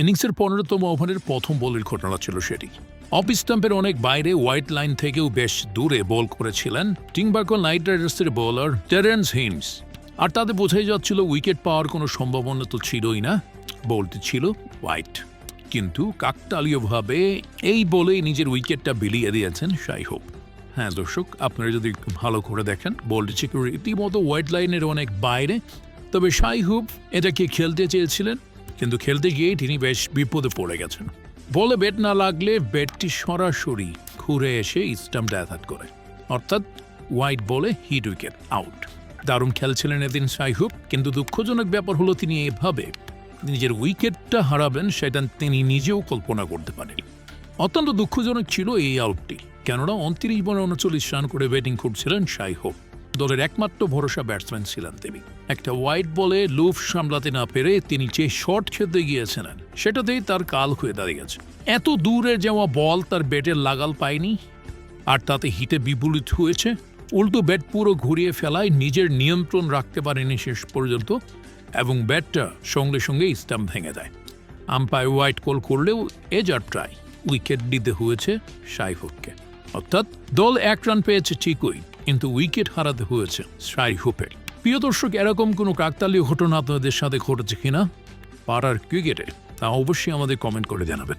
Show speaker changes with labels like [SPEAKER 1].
[SPEAKER 1] ইনিংসের পনেরোতম ওভারের প্রথম বলের ঘটনা ছিল সেটি। অফ স্টাম্পের অনেক বাইরে হোয়াইট লাইন থেকেও বেশ দূরে বল করেছিলেন টিংবার্কল নাইট রাইডার্সের বোলার টেরেন্স হিমস। আর তাতে বোঝাই যাচ্ছিল উইকেট পাওয়ার কোনো সম্ভাবনা তো ছিলই না বলটি ছিল হোয়াইট। কিন্তু কাকতালীয়ভাবে এই বলেই নিজের উইকেটটা বিলিয়ে দিয়েছেন শাই হোপ হ্যাঁ দর্শক, আপনারা যদি ভালো করে দেখেন, বলটি ছিল রীতিমতো হোয়াইট লাইনের অনেক বাইরে। তবে শাই হুপ এটাকে খেলতে চেয়েছিলেন কিন্তু খেলতে গিয়ে তিনি বেশ বিপদে পড়ে গেছেন। বলে ব্যাট না লাগলে ব্যাটটি সরাসরি ঘুরে এসে স্টাম্পটা অ্যাটাক করে। অর্থাৎ হোয়াইট বলে হিট উইকেট, আউট। দারুণ খেলছিলেন এদিন সাইহুপ কিন্তু দুঃখজনক ব্যাপার হলো তিনি এভাবে নিজের উইকেটটা হারাবেন, সেটা তিনি নিজেও কল্পনা করতে পারেন। অত্যন্ত দুঃখজনক ছিল এই আউটটি। কেননা, উনত্রিশ বলে উনচল্লিশ রান করে ব্যাটিং করছিলেন শাই হোপ দলের একমাত্র ভরসা ব্যাটসম্যান ছিলেন তিনি। একটা হোয়াইট বলে লুফ সামলাতে না পেরে তিনি যে শট খেলতে গিয়েছিলেন, সেটাতেই তার কাল হয়ে দাঁড়িয়েছে। এত দূরে যাওয়া বল তার ব্যাটের লাগাল পায়নি, আর তাতে হিটে বিপরীত হয়েছে। উল্টো ব্যাট পুরো ঘুরিয়ে ফেলায় নিজের নিয়ন্ত্রণ রাখতে পারেনি শেষ পর্যন্ত, এবং ব্যাটটা সঙ্গে সঙ্গে স্টাম্প ভেঙে দেয়। আম্পায়ার হোয়াইট কল করলেও আর ট্রাই, উইকেট দিতে হয়েছে সাইহুককে অর্থাৎ দল এক রান পেয়েছে ঠিকই কিন্তু উইকেট হারাতে হয়েছে সাই হুপের। প্রিয় দর্শক, এরকম কোনো কাকতালীয় ঘটনা আপনাদের সাথে ঘটেছে কিনা? পাড়ার ক্রিকেটে তা অবশ্যই আমাদের কমেন্ট করে জানাবেন।